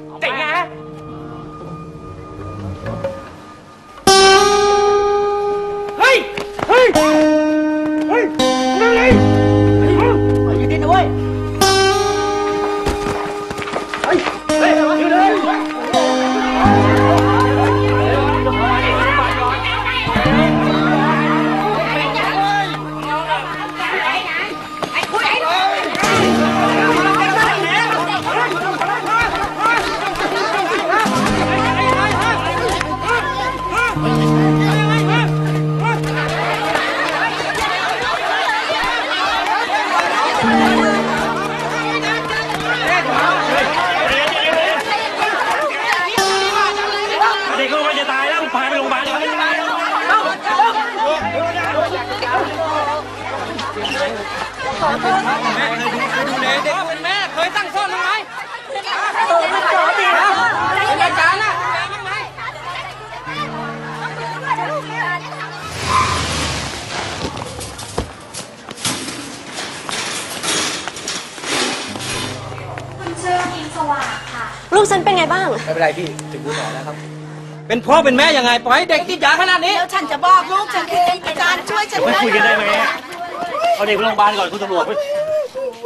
Damn. เด็กก็มันจะตายแล้วพาไปโรงพยาบาลเลยดูแลเด็กเป็นแม่เคย ลูกฉันเป็นไงบ้าง ไม่เป็นไรพี่ถึงคุณหมอแล้วครับ เป็นพ่อเป็นแม่ยังไงปล่อยให้เด็กติดยาขนาดนี้ แล้วฉันจะบอกลูกฉันเองอาจารย์ช่วยฉันไว้ได้คุยกันได้ไหมเอาเด็กไปโรงพยาบาลก่อนคุณตำรวจ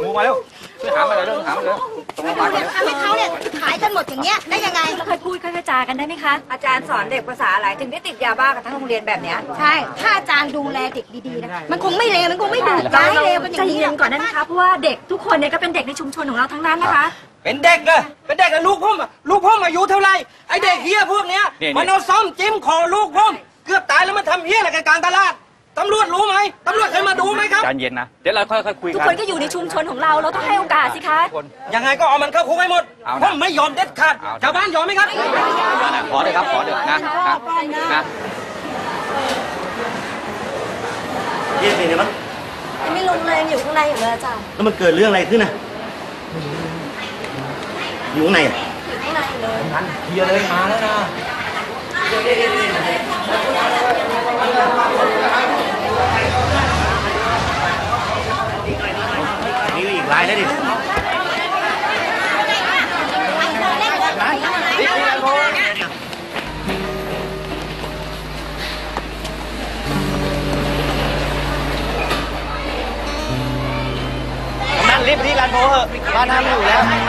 มูมาแล้วช่วยหามาเลยเรื่องหามาเลยตรงโรงพยาบาลก่อนทำให้เขาเนี่ยขายกันหมดอย่างเงี้ยได้ยังไงค่อยพูดค่อยๆจากันได้ไหมคะ อาจารย์สอนเด็กภาษาอะไรถึงได้ติดยาบ้ากันทั้งโรงเรียนแบบเนี้ยใช่ถ้าอาจารย์ดูแลเด็กดีๆนะมันคงไม่เลวมันคงไม่ดูดร้ายเลวกันอใจย่างนี้เย็นก่อนได้ไหมคะเพราะว่าเด็กทุกคนเนี่ยก็เป็นเด็กในชุมชนของเราทั้งนั้นนะคะ เป็นเด็กเหรอเป็นเด็กกับลูกพ่อมอะลูกพ่อมอายุเท่าไหร่ไอเด็กเฮียพวกเนี้ยมันเอาซ่อมจิ้มคอลูกพ่อมเกือบตายแล้วมันทำเฮียอะไรกันกลางตลาดตำรวจรู้ไหมตำรวจเคยมาดูไหมครับ ใจเย็นนะ เดี๋ยวเราค่อยๆคุยทุกกันคนก็อยู่ในชุมชนของเรา เราต้องให้โอกาสสิคะ ยังไงก็เอามันเข้าคุกให้หมดเอานะผมไม่ยอมเด็ดขาดเอานะ ชาวบ้านยอมไหมครับ ขอเลยครับ ขอเลยนะนะนะเย็นเป็นไงบ้างไม่ลงแรงอยู่ข้างในอยู่เลยอาจารย์แล้วมันเกิดเรื่องอะไรขึ้นน่ะ อยู่ข้างในอะอยู่ข้างในอยู่เลยเฮียเลยมาแล้วนะนี่ก็อีกรายแล้วดินั่นรีบที่ร้านโพเหอะร้านน้ำอยู่แล้ว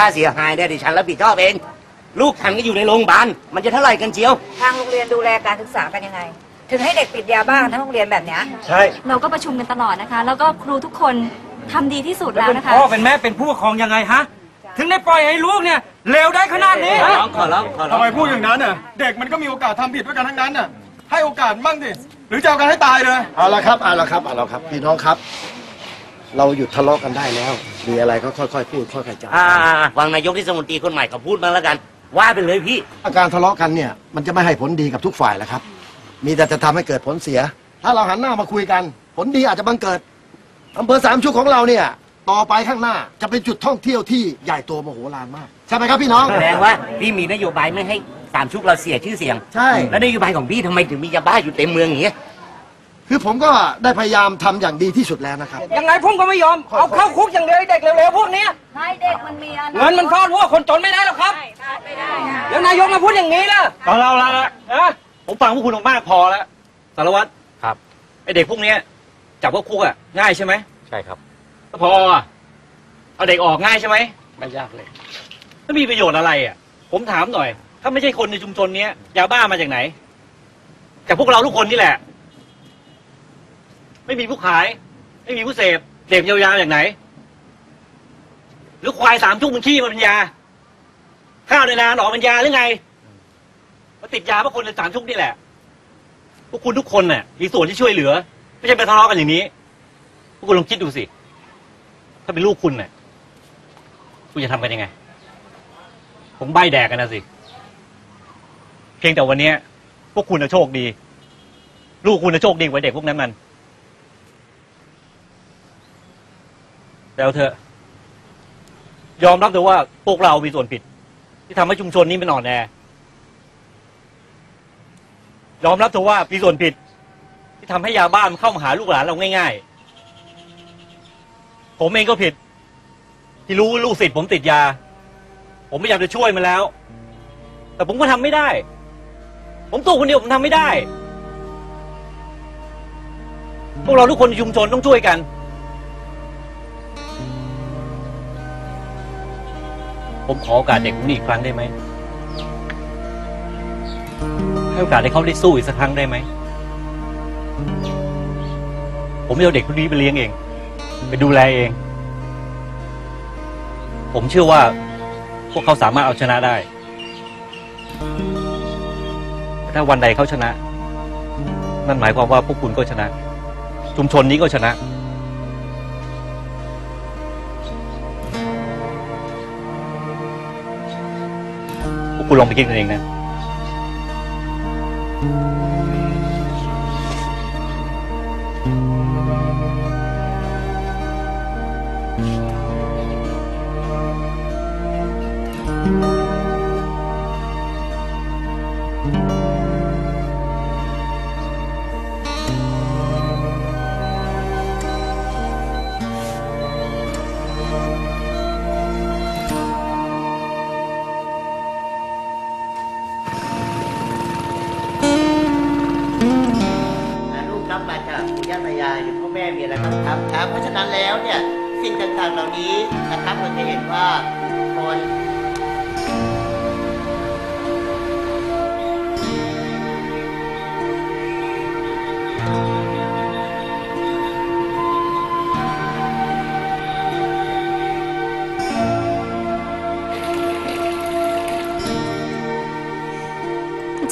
ค่าเสียหายเนี่ยดิฉันรับผิดชอบเอง ลูกฉันก็อยู่ในโรงพยาบาลมันจะเท่าไหร่กันเจียว ทางโรงเรียนดูแลการศึกษากันยังไง ถึงให้เด็กติดยาบ้ากันทั้งโรงเรียนแบบเนี้ยใช่เราก็ประชุมกันตลอดนะคะ แล้วก็ครูทุกคนทำดีที่สุดแล้วแล้วเป็นนะคะ พ่อเป็นแม่เป็นผู้ปกครองยังไงฮะ ถึงได้ปล่อยให้ลูกเนี่ยเลวได้ขนาดนี้ขอร้องขอร้องขอร้องทำไมพูดอย่างนั้นน่ะ เด็กมันก็มีโอกาสทำผิดด้วยกันทั้งนั้นน่ะ ให้โอกาสมั่งสิ หรือจะเอากันให้ตายเลย เอาละครับเอาละครับเอาละครับ พี่น้องครับ เราหยุดทะเลาะกันได้แล้ว มีอะไรก็ค่อยๆพูดค่อยๆจาอ่าฟังนายกเทศมนตรีคนใหม่เขาพูดมาแล้วกัน ว่าไปเลยพี่ อาการทะเลาะกันเนี่ยมันจะไม่ให้ผลดีกับทุกฝ่ายแหละครับ มีแต่จะทำให้เกิดผลเสีย ถ้าเราหันหน้ามาคุยกัน ผลดีอาจจะบังเกิดอำเภอสามชุกของเราเนี่ย ต่อไปข้างหน้าจะเป็นจุดท่องเที่ยวที่ใหญ่โตมโหฬารมากใช่ไหมครับพี่น้อง แสดงว่าพี่มีนโยบายไม่ให้สามชุกเราเสียชื่อเสียง ใช่ แล้วนโยบายของพี่ทำไมถึงมียาบ้าอยู่เต็มเมืองอย่างเงี้ย คือผมก็ได้พยายามทำอย่างดีที่สุดแล้วนะครับ ยังไงผมก็ไม่ยอม เอาเข้าคุกอย่างเดียวไอ้เด็กเร็วๆพวกเนี้ยให้เด็กมันมีอนาคตเงินมันฟาดหัวคนจนไม่ได้หรอกครับแล้วนายกมาพูดอย่างนี้ล่ะเอาเราละฮะผมฟังพวกคุณมากพอแล้วสารวัตรครับ ไอเด็กพวกเนี้ยจับพวกคุกอะง่ายใช่ไหมใช่ครับ พออะเอาเด็กออกง่ายใช่ไหมไม่ยากเลยแล้วมีประโยชน์อะไรอะ ผมถามหน่อย ถ้าไม่ใช่คนในชุมชนเนี้ยยาบ้ามาจากไหนจากพวกเราทุกคนนี่แหละ ไม่มีผู้ขาย ไม่มีผู้เสพเสพยาวๆอย่างไหน หรือควายสามชุกมันขี้มันเป็นยา ข้าวในนาหนอมันยาหรือไงมาติดยาเพราะคนในสามชุกนี่แหละพวกคุณทุกคนน่ะมีส่วนที่ช่วยเหลือ ไม่ใช่ไปทะเลาะกันอย่างนี้พวกคุณลองคิดดูสิ ถ้าเป็นลูกคุณน่ะคุณจะทำกันยังไง ผมใบแดกกันนะสิ เพียงแต่วันนี้พวกคุณน่ะโชคดี ลูกคุณน่ะโชคดีกว่าเด็กพวกนั้นมัน แต่เอาเถอะยอมรับเลยว่าพวกเรามีส่วนผิด ที่ทำให้ชุมชนนี้มันอ่อนแอยอมรับเถอะว่ามีส่วนผิด ที่ทำให้ยาบ้ามันเข้ามาหาลูกหลานเราง่ายๆ ผมเองก็ผิด ที่รู้ลูกศิษย์ผมติดยา ผมพยายามจะช่วยมันแล้ว แต่ผมก็ทำไม่ได้ ผมตัวคนเดียวผมทำไม่ได้ พวกเราทุกคนในชุมชนต้องช่วยกัน ผมขอโอกาสเด็กคนนี้อีกครั้งได้ไหมให้โอกาสให้เขาได้สู้อีกสักครั้งได้ไหม ผมจะเอาเด็กคนนี้ไปเลี้ยงเอง ไปดูแลเอง ผมเชื่อว่า พวกเขาสามารถเอาชนะได้ ถ้าวันใดเขาชนะ นั่นหมายความว่าพวกคุณก็ชนะ ชุมชนนี้ก็ชนะ คุณลองไปคิดกันเองนะ thank you จายาตายายหรือพ่อแม่มีอะไรบ้างครับครับ เพราะฉะนั้นแล้วเนี่ยสิ่งต่างๆเหล่านี้นะครับเราจะเห็นว่าคน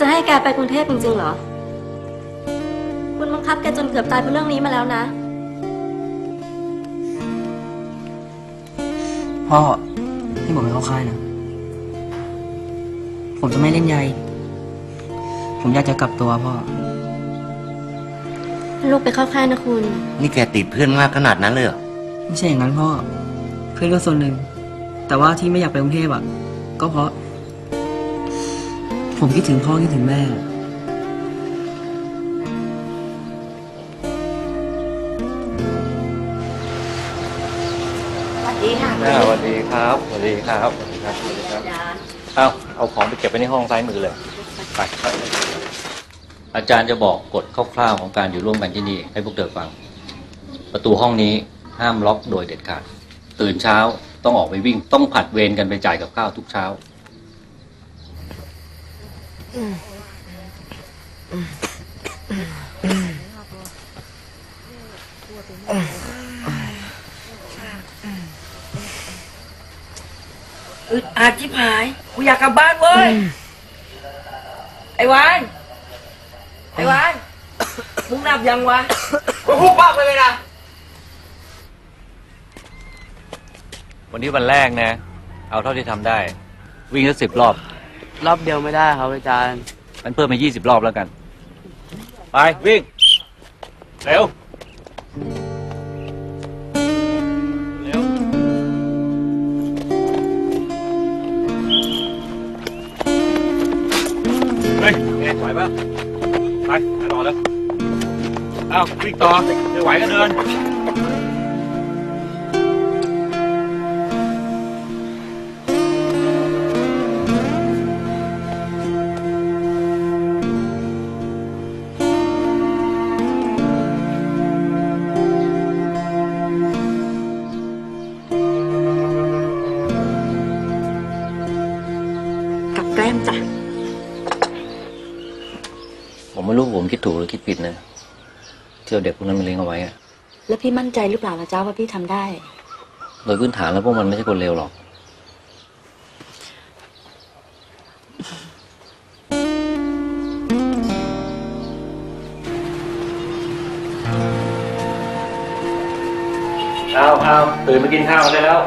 จะให้แกไปกรุงเทพจริงๆเหรอ คุณบังคับแกจนเกือบตายเพราะเรื่องนี้มาแล้วนะ พ่อให้ผมไปเข้าค่ายนะ ผมจะไม่เล่นใยผมอยากจะกลับตัวพ่อ ลูกไปเข้าค่ายนะคุณ นี่แกติดเพื่อนมากขนาดนั้นเลยเหรอไม่ใช่อย่างนั้นพ่อ เพื่อนก็ส่วนหนึ่ง แต่ว่าที่ไม่อยากไปกรุงเทพอะ ก็เพราะ ผมคิดถึงพ่อคิดถึงแม่ วัสดีค่ะสวัสดีครับสวัสดีครับสวัสดีครับสวัสดีครับเอาเอาของไปเก็บไว้ในห้องซ้ายมือเลยไปอาจารย์จะบอกกฎคร่าวๆของการอยู่ร่วมกันที่นี่ ให้พวกเธอฟัง ประตูห้องนี้ห้ามล็อกโดยเด็ดขาด ตื่นเช้าต้องออกไปวิ่ง ต้องผัดเวรกันไปจ่ายกับข้าวทุกเช้าอึ ดอัดที่ผาย กูอยากกลับบ้านเว้ย ไอ้วานไอ้วานมึงนับยังวะกูพูดปากไปเลยนะ วันนี้วันแรกนะ เอาเท่าที่ทำได้ วิ่งสักสิบรอบ รอบเดียวไม่ได้ครับอาจารย์ มันเพิ่มมายี่สิบรอบแล้วกัน ไป วิ่ง เร็วะไปไปต่อแล้วเอ้าวิ่งต่อไม่ไหวก็เดินกับแกล้มจ้ะ รู้ผมคิดถูกหรือคิดผิดนะที่เอาเด็กพวกนั้นมาเลี้ยงเอาไว้อะแล้วพี่มั่นใจหรือเปล่าล่ะจ้าว่าพี่ทำได้ โดยพื้นฐานแล้วพวกมันไม่ใช่คนเลวหรอก เอาเอาตื่นมากินข้าวกันได้แล้ว